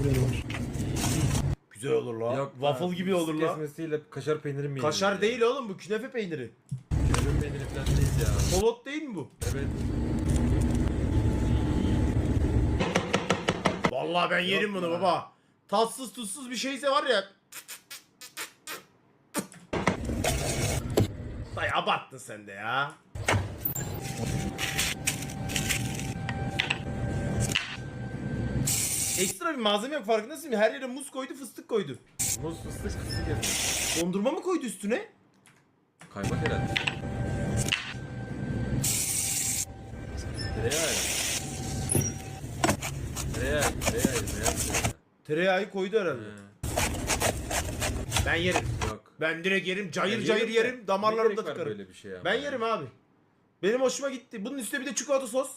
Buraya var. Güzel olur la. Yok Waffle gibi olur la. Kesmesiyle kaşar peyniri mi Kaşar ya? değil oğlum bu künefe peyniri. Künefe peyniri falan değil ya. Polot değil mi bu? Evet. Vallahi ben yerim bunu lan. baba. Tatsız tuzsuz bir şeyse var ya. Dayı abarttın sen de ya. Ekstra bir malzeme yok farkındasın mı? Her yere muz koydu fıstık koydu. Muz fıstık fıstık yedim. Dondurma mı koydu üstüne? Kaymak herhalde. Tereyağı. Tereyağı, tereyağı, tereyağı. Tereyağı koydu herhalde. He, Ben yerim. Yok. Ben direkt yerim. Cayır cayır de, yerim. ne Damarlarımda gerek var tıkarım. Böyle bir şey. Ben yerim abi. Benim hoşuma gitti. Bunun üstüne bir de çikolata sos.